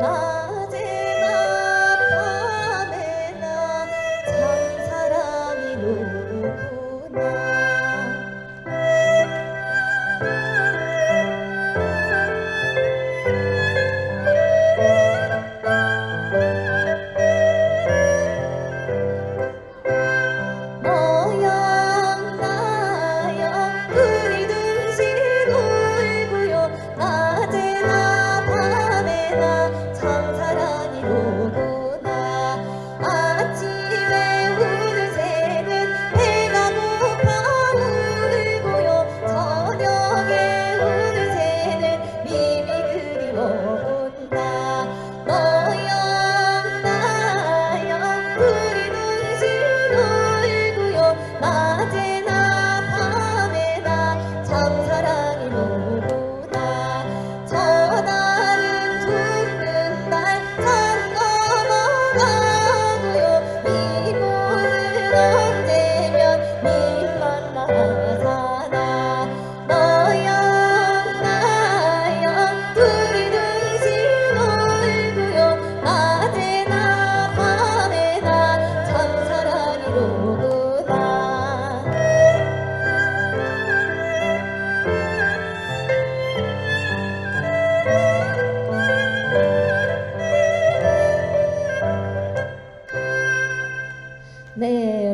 Bye.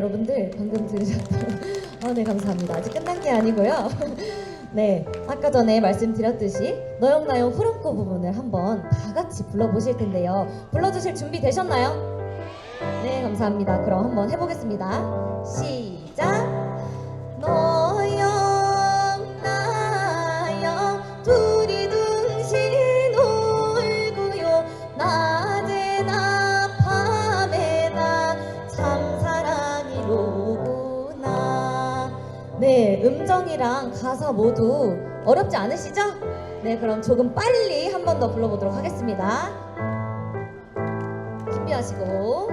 방금 들으셨던 아, 네 감사합니다. 아직 끝난 게 아니고요. 네, 아까 전에 말씀드렸듯이 너영나영 후렴구 부분을 한번 다 같이 불러보실 텐데요. 불러주실 준비 되셨나요? 네, 감사합니다. 그럼 한번 해보겠습니다. 시작. 네 음정이랑 가사 모두 어렵지 않으시죠? 네 그럼 조금 빨리 한 번 더 불러보도록 하겠습니다 준비하시고